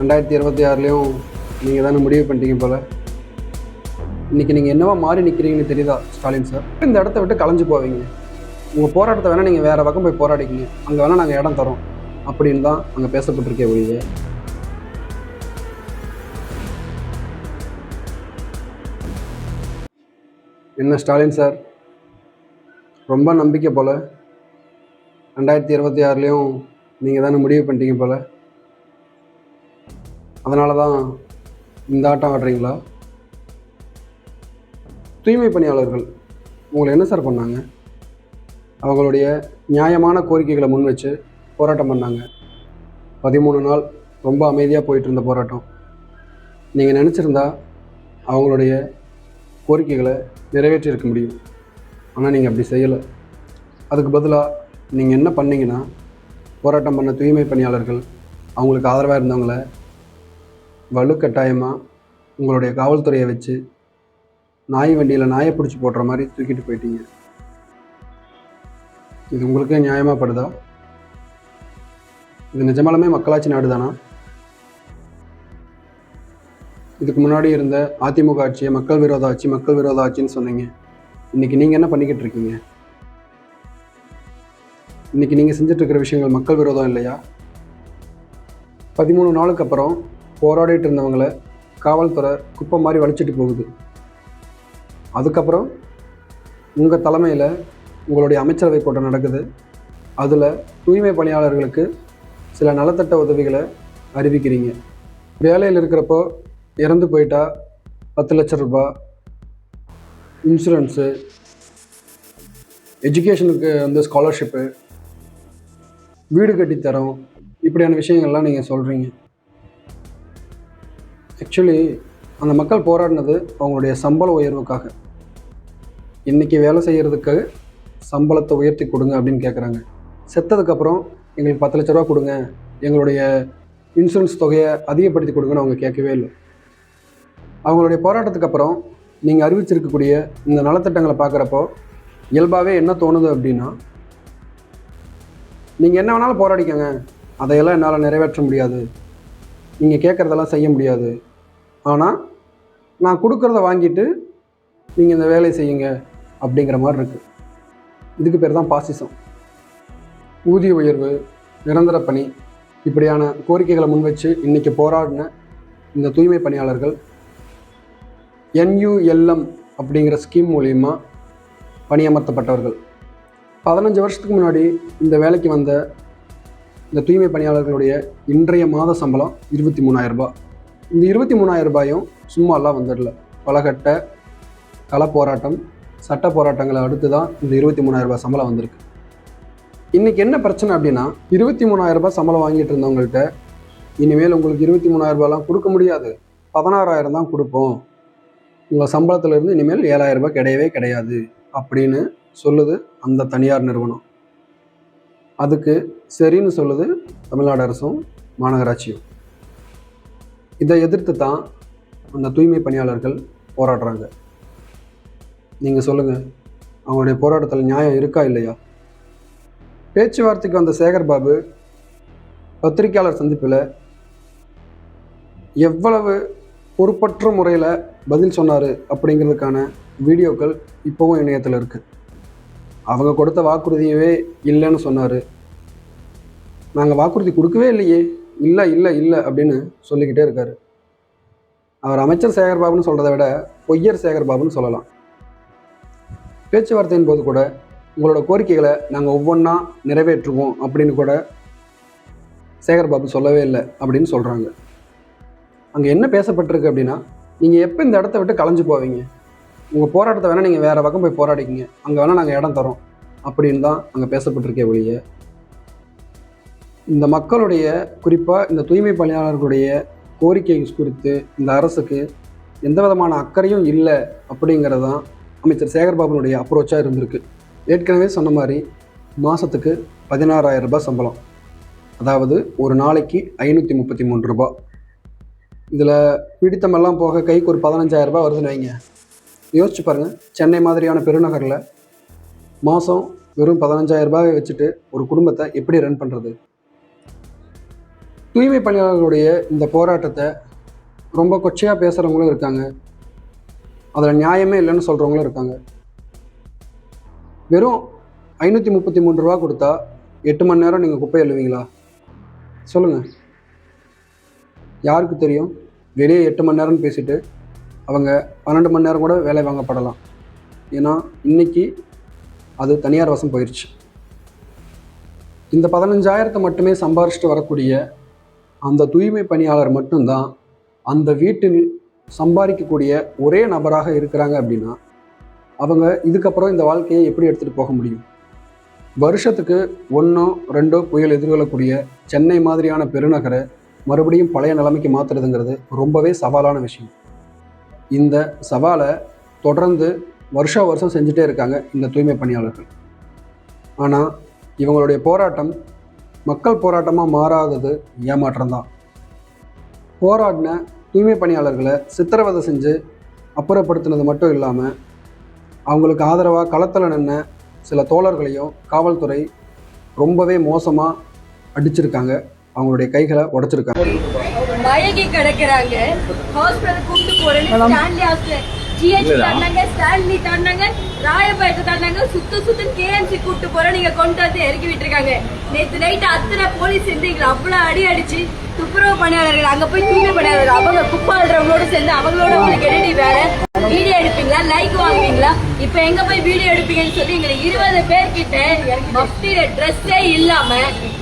ரெண்டாயிரத்தி இருபத்தி ஆறுலேயும் நீங்கள் தானே முடிவு பண்ணிட்டீங்க போல். இன்றைக்கி நீங்கள் என்னவா மாறி நிற்கிறீங்கன்னு தெரியுதா ஸ்டாலின் சார்? இந்த இடத்த விட்டு கலைஞ்சு போவீங்க. உங்கள் போராட்டத்தை வேணால் நீங்கள் வேறு பக்கம் போய் போராடிக்கிங்க. அங்கே வேணால் நாங்கள் இடம் தரோம். அப்படின்னு தான் அங்கே பேசப்பட்டிருக்கே ஒழிய. என்ன ஸ்டாலின் சார்? ரொம்ப நம்பிக்கை போல். ரெண்டாயிரத்தி இருபத்தி ஆறுலேயும் நீங்கள் தானே முடிவு பண்ணிட்டீங்க போல். அதனால தான் இந்த ஆட்டம் ஆடுறீங்களா? தூய்மை பணியாளர்கள் உங்களை என்ன சார் பண்ணாங்க? அவங்களுடைய நியாயமான கோரிக்கைகளை முன் வச்சு போராட்டம் பண்ணாங்க. பதிமூணு நாள் ரொம்ப அமைதியாக போயிட்டு இருந்த போராட்டம். நீங்கள் நினச்சிருந்தா அவங்களுடைய கோரிக்கைகளை நிறைவேற்றியிருக்க முடியும். ஆனால் நீங்கள் அப்படி செய்யலை. அதுக்கு பதிலாக நீங்கள் என்ன பண்ணீங்கன்னா போராட்டம் பண்ண தூய்மை பணியாளர்கள் அவங்களுக்கு ஆதரவாக இருந்தவங்கள வலுக்கட்டாயமாக உங்களுடைய காவல்துறையை வச்சு நாய் வண்டியில் நாயை பிடிச்சி போடுற மாதிரி தூக்கிட்டு போயிட்டீங்க. இது உங்களுக்கே நியாயமாகப்படுதா இது நிஜமாலுமே மக்களாட்சி நாடு தானா இதுக்கு முன்னாடி இருந்த அதிமுக ஆட்சியை மக்கள் விரோத ஆட்சி மக்கள் விரோத ஆட்சின்னு சொன்னீங்க. இன்னைக்கு நீங்கள் என்ன பண்ணிக்கிட்டு இருக்கீங்க? இன்னைக்கு நீங்கள் செஞ்சிட்ருக்கிற விஷயங்கள் மக்கள் விரோதம் இல்லையா? பதிமூணு நாளுக்கு அப்புறம் போராடிட்டு இருந்தவங்கள காவல்துறை குப்பை மாதிரி வலிச்சிட்டு போகுது. அதுக்கப்புறம் உங்கள் தலைமையில் உங்களுடைய அமைச்சரவை கூட்டம் நடக்குது. அதில் தூய்மை பணியாளர்களுக்கு சில நலத்திட்ட உதவிகளை அறிவிக்கிறீங்க. வேலையில் இருக்கிறப்போ இறந்து போயிட்டா பத்து லட்ச ரூபா இன்சூரன்ஸு எஜுகேஷனுக்கு வந்து ஸ்காலர்ஷிப்பு வீடு கட்டித்தரோம் இப்படியான விஷயங்கள்லாம் நீங்கள் சொல்கிறீங்க ஆக்சுவலி அந்த மக்கள் போராடினது அவங்களுடைய சம்பள உயர்வுக்காக. இன்றைக்கி வேலை செய்கிறதுக்கு சம்பளத்தை உயர்த்தி கொடுங்க அப்படின்னு கேட்குறாங்க செத்ததுக்கப்புறம் எங்களுக்கு பத்து லட்ச ரூபா கொடுங்க. எங்களுடைய இன்சூரன்ஸ் தொகையை அதிகப்படுத்தி கொடுங்கன்னு அவங்க கேட்கவே இல்லை. அவங்களுடைய போராட்டத்துக்கு அப்புறம் நீங்கள் அறிவிச்சிருக்கக்கூடிய இந்த நலத்திட்டங்களை பார்க்குறப்போ இயல்பாகவே என்ன தோணுது அப்படின்னா நீங்கள் என்ன வேணாலும் போராடிக்கங்க. அதையெல்லாம் என்னால் நிறைவேற்ற முடியாது. நீங்கள் கேட்குறதெல்லாம் செய்ய முடியாது. ஆனால் நான் கொடுக்குறத வாங்கிட்டு நீங்கள் இந்த வேலையை செய்யுங்க அப்படிங்கிற மாதிரி இருக்குது இதுக்கு பேர் தான் பாசிசம். ஊதிய உயர்வு நிரந்தர பணி இப்படியான கோரிக்கைகளை முன்வச்சு இன்றைக்கி போராடின இந்த தூய்மை பணியாளர்கள் என்யூஎல்எம் அப்படிங்கிற ஸ்கீம் மூலிமா பணியமர்த்தப்பட்டவர்கள். பதினஞ்சு வருஷத்துக்கு முன்னாடி இந்த வேலைக்கு வந்த இந்த தூய்மை பணியாளர்களுடைய இன்றைய மாத சம்பளம் இருபத்தி மூணாயிரம் ரூபாய். இந்த இருபத்தி மூணாயிரம் ரூபாயும் சும்மாலாம் வந்துடல. பலகட்ட கள போராட்டம் சட்ட போராட்டங்களை அடுத்து தான் இந்த இருபத்தி மூணாயிரம் ரூபாய் சம்பளம் வந்திருக்கு. இன்றைக்கி என்ன பிரச்சனை அப்படின்னா இருபத்தி மூணாயிரம் ரூபாய் சம்பளம் வாங்கிட்டு இருந்தவங்கள்ட்ட இனிமேல் உங்களுக்கு இருபத்தி மூணாயிரம் ரூபாய்லாம் கொடுக்க முடியாது. பதினாறாயிரம் தான் கொடுப்போம். உங்கள் சம்பளத்திலேருந்து இனிமேல் ஏழாயிரம் ரூபாய் கிடையவே கிடையாது அப்படின்னு சொல்லுது அந்த தனியார் நிறுவனம். அதுக்கு சரின்னு சொல்லுது தமிழ்நாடு அரசும் மாநகராட்சியும். இதை எதிர்த்து தான் அந்த தூய்மை பணியாளர்கள் போராடுறாங்க. நீங்கள் சொல்லுங்கள் அவங்களுடைய போராட்டத்தில் நியாயம் இருக்கா இல்லையா? பேச்சுவார்த்தைக்கு வந்த சேகர் பாபு பத்திரிகையாளர் சந்திப்பில் எவ்வளவு பொறுப்பற்ற முறையில் பதில் சொன்னார் அப்படிங்கிறதுக்கான வீடியோக்கள் இப்போவும் இணையத்தில் இருக்குது அவங்க கொடுத்த வாக்குறுதியவே இல்லைன்னு சொன்னார். நாங்கள் வாக்குறுதி கொடுக்கவே இல்லையே. இல்லை இல்லை இல்லை அப்படின்னு சொல்லிக்கிட்டே இருக்கார். அவர் அமைச்சர் சேகர் பாபுன்னு சொல்கிறத விட பொய்யர் சேகர் பாபுன்னு சொல்லலாம். பேச்சுவார்த்தையின் போது கூட உங்களோட கோரிக்கைகளை நாங்கள் ஒவ்வொன்றா நிறைவேற்றுவோம் அப்படின்னு கூட சேகர் பாபு சொல்லவே இல்லை அப்படின்னு சொல்கிறாங்க அங்கே என்ன பேசப்பட்டிருக்கு அப்படின்னா நீங்கள் எப்போ இந்த இடத்த விட்டு கலைஞ்சு போவீங்க? உங்கள் போராட்டத்தை வேணால் நீங்கள் வேறு பக்கம் போய் போராடிக்கிங்க. அங்கே வேணால் நாங்கள் இடம் தரோம் அப்படின்னு தான் அங்கே பேசப்பட்டிருக்கே ஒழிய இந்த மக்களுடைய குறிப்பாக இந்த தூய்மை பணியாளர்களுடைய கோரிக்கை குறித்து இந்த அரசுக்கு எந்த விதமான அக்கறையும் இல்லை அப்படிங்கிறது தான் அமைச்சர் சேகர்பாபுனுடைய அப்ரோச்சாக இருந்திருக்கு. ஏற்கனவே சொன்ன மாதிரி மாதத்துக்கு பதினாறாயிரம் ரூபாய் சம்பளம். அதாவது ஒரு நாளைக்கு ஐநூற்றி முப்பத்தி மூணு ரூபா இதில் பிடித்தமெல்லாம் போக கைக்கு ஒரு பதினஞ்சாயிரம் ரூபாய் வருதுன்னு வைங்க. யோசிச்சு பாருங்கள் சென்னை மாதிரியான பெருநகரில் மாதம் வெறும் பதினஞ்சாயிரம் ரூபாயை வச்சுட்டு ஒரு குடும்பத்தை எப்படி ரன் பண்ணுறது தூய்மை பணியாளர்களுடைய இந்த போராட்டத்தை ரொம்ப கொச்சையாக பேசுகிறவங்களும் இருக்காங்க. அதில் நியாயமே இல்லைன்னு சொல்கிறவங்களும் இருக்காங்க. வெறும் ஐநூற்றி முப்பத்தி மூணு ரூபா கொடுத்தா எட்டு மணி நேரம் நீங்கள் குப்பை எழுவீங்களா சொல்லுங்கள் யாருக்கு தெரியும்? வெளியே எட்டு மணி நேரம்னு பேசிட்டு அவங்க பன்னெண்டு மணி நேரம் கூட வேலை வாங்கப்படலாம். ஏன்னா இன்னைக்கு அது தனியார் வசம் போயிடுச்சு இந்த பதினஞ்சாயிரத்தை மட்டுமே சம்பாரிச்சிட்டு வரக்கூடிய அந்த தூய்மை பணியாளர் மட்டும்தான் அந்த வீட்டில் சம்பாதிக்கக்கூடிய ஒரே நபராக இருக்கிறாங்க அப்படின்னா அவங்க இதுக்கப்புறம் இந்த வாழ்க்கையை எப்படி எடுத்துகிட்டு போக முடியும்? வருஷத்துக்கு ஒன்றோ ரெண்டோ புயல் எதிர்கொள்ளக்கூடிய சென்னை மாதிரியான பெருநகரை மறுபடியும் பழைய நிலைமைக்கு மாற்றுறதுங்கிறது ரொம்பவே சவாலான விஷயம். இந்த சவாலை தொடர்ந்து வருஷா வருஷம் செஞ்சுட்டே இருக்காங்க இந்த தூய்மை பணியாளர்கள். ஆனால் இவங்களுடைய போராட்டம் மக்கள் போராட்டமாக மாறாதது ஏமாற்றம் தான் போராடின தூய்மை பணியாளர்களை சித்திரவதை செஞ்சு அப்புறப்படுத்தினது மட்டும் இல்லாமல் அவங்களுக்கு ஆதரவாக களத்தில் நின்ன சில தோழர்களையும் காவல்துறை ரொம்பவே மோசமாக அடிச்சிருக்காங்க. அவங்களுடைய கைகளை உடைச்சிருக்காங்க. மயங்கி கிடக்குறாங்க. ஹாஸ்பிடல் கூப்பிட்டு போறேன்னு ஜிஹெச் தந்தாங்க ஸ்டான்லி தந்தாங்க ராயப்பேட்டை தந்தாங்க சுத்து சுத்து கேஎம்சி கூப்பிட்டு போறேன் நீங்க கொண்டு வந்து இறக்கி விட்டுருக்காங்க. நேத்து நைட் அத்தனை போலீஸ் சேர்ந்து எங்களை அவ்வளவு அடி அடிச்சு துப்புரவு பணியாளர்கள் அங்க போய் தூய்மை பணியாளர்கள் அவங்க குப்பாடுறவங்களோட சேர்ந்து அவங்களோட உங்களுக்கு என்னடி வேலை வீடியோ எடுப்பீங்களா? லைக் வாங்குவீங்களா? இப்ப எங்க போய் வீடியோ எடுப்பீங்கன்னு சொல்லி எங்களை இருபது பேர் கிட்ட மஃப்டியில ட்ரெஸ்ஸே இல்லாம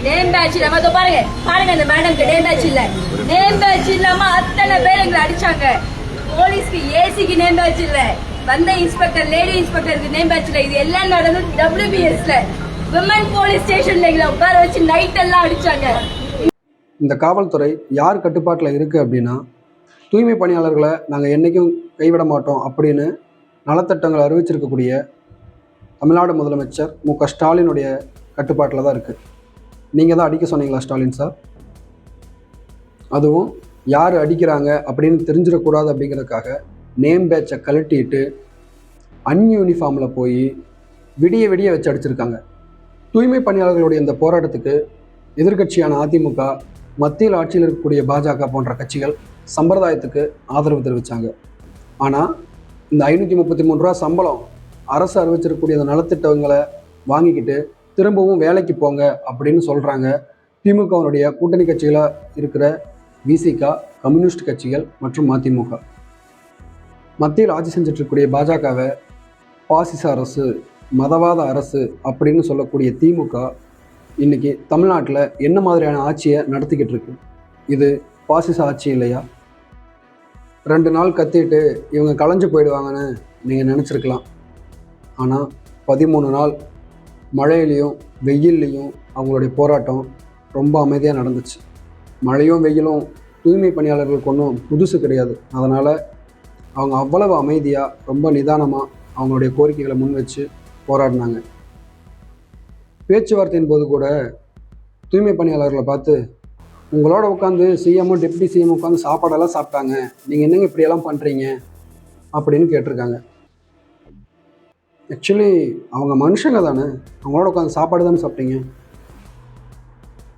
நேம் பேட்ச் இல்லாம இதோ பாருங்க பாருங்க அந்த மேடம்க்கு நேம் பேட்ச் இல்ல. நேம் பேட்ச் இல்லாம அத்தனை பேர் எங்களை அடிச்சாங்க. போலீஸ்க்கு ஏசிக்கு நேம் பேட்ச் இல்ல. வந்த இன்ஸ்பெக்டர் லேடி இன்ஸ்பெக்டருக்கு நேம் பேட்ச் இல்ல. இது எல்லாம் நடந்தது டபிள்யூபிஎஸ்ல விமன் போலீஸ் ஸ்டேஷன்ல எங்களை உட்கார வச்சு நைட் எல்லாம் அடிச்சாங்க. இந்த காவல்துறை யார் கட்டுப்பாட்டில் இருக்குது அப்படின்னா தூய்மை பணியாளர்களை நாங்கள் என்றைக்கும் கைவிட மாட்டோம் அப்படின்னு நலத்திட்டங்கள் அறிவிச்சிருக்கக்கூடிய தமிழ்நாடு முதலமைச்சர் மு க ஸ்டாலினுடைய கட்டுப்பாட்டில் தான் இருக்குது நீங்கள் தான் அடிக்க சொன்னீங்களா ஸ்டாலின் சார்? அதுவும் யார் அடிக்கிறாங்க அப்படின்னு தெரிஞ்சிடக்கூடாது அப்படிங்கிறதுக்காக நேம் பேட்சை கழட்டிட்டு அன்யூனிஃபார்மில் போய் விடிய விடிய வச்சு அடிச்சிருக்காங்க. தூய்மை பணியாளர்களுடைய இந்த போராட்டத்துக்கு எதிர்க்கட்சியான அதிமுக மத்தியில் ஆட்சியில் இருக்கக்கூடிய பாஜக போன்ற கட்சிகள் சம்பிரதாயத்துக்கு ஆதரவு தெரிவித்தாங்க ஆனால் இந்த ஐநூற்றி முப்பத்தி மூணு ரூபா சம்பளம் அரசு அறிவிச்சிருக்கக்கூடிய அந்த நலத்திட்டங்களை வாங்கிக்கிட்டு திரும்பவும் வேலைக்கு போங்க அப்படின்னு சொல்கிறாங்க திமுகவினுடைய கூட்டணி கட்சிகளாக இருக்கிற விசிகா கம்யூனிஸ்ட் கட்சிகள் மற்றும் மதிமுக. மத்தியில் ஆட்சி செஞ்சுட்டு இருக்கக்கூடிய பாஜகவை பாசிச அரசு மதவாத அரசு அப்படின்னு சொல்லக்கூடிய திமுக இன்னைக்கு தமிழ்நாட்டில் என்ன மாதிரியான ஆட்சியை நடத்திக்கிட்டு இருக்கு இது பாசிச ஆட்சி இல்லையா? ரெண்டு நாள் கத்திட்டு இவங்க களைஞ்சு போயிடுவாங்கன்னு நீங்கள் நினச்சிருக்கலாம். ஆனால் பதிமூணு நாள் மழையிலையும் வெயில்லையும் அவங்களுடைய போராட்டம் ரொம்ப அமைதியாக நடந்துச்சு. மழையும் வெயிலும் தூய்மை பணியாளர்களுக்கு ஒன்றும் புதுசு கிடையாது. அதனால் அவங்க அவ்வளவு அமைதியாக ரொம்ப நிதானமாக அவங்களுடைய கோரிக்கைகளை முன் வச்சு போராடினாங்க. பேச்சுவார்த்தையின் போது கூட தூய்மை பணியாளர்களை பார்த்து உங்களோட உட்காந்து சிஎம்மும் டெப்டி சிஎம் உட்காந்து சாப்பாடெல்லாம் சாப்பிட்டாங்க. நீங்கள் என்னங்க இப்படியெல்லாம் பண்ணுறீங்க அப்படின்னு கேட்டிருக்காங்க. ஆக்சுவலி அவங்க மனுஷங்க தானே. அவங்களோட உட்காந்து சாப்பாடு தானே சாப்பிட்டீங்க.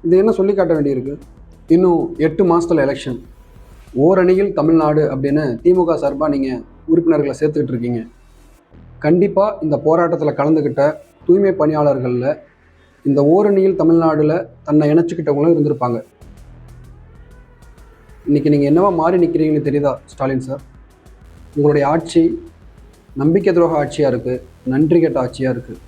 இது என்ன சொல்லி காட்ட வேண்டியிருக்கு? இன்னும் எட்டு மாதத்தில் எலெக்ஷன் ஓரணியில் தமிழ்நாடு அப்படின்னு திமுக சார்பாக நீங்கள் உறுப்பினர்களை சேர்த்துக்கிட்டு இருக்கீங்க. கண்டிப்பாக இந்த போராட்டத்தில் கலந்துக்கிட்ட தூய்மை பணியாளர்களில் இந்த ஓரணியில் தமிழ்நாடில் தன்னை இணைச்சிக்கிட்டவங்களும் இருந்திருப்பாங்க. இன்னைக்கு நீங்கள் என்னவா மாறி நிற்கிறீங்கன்னு தெரியுதா ஸ்டாலின் சார்? உங்களுடைய ஆட்சி நம்பிக்கை துரோக ஆட்சியாக இருக்குது நன்றி கெட்ட ஆட்சியாக இருக்குது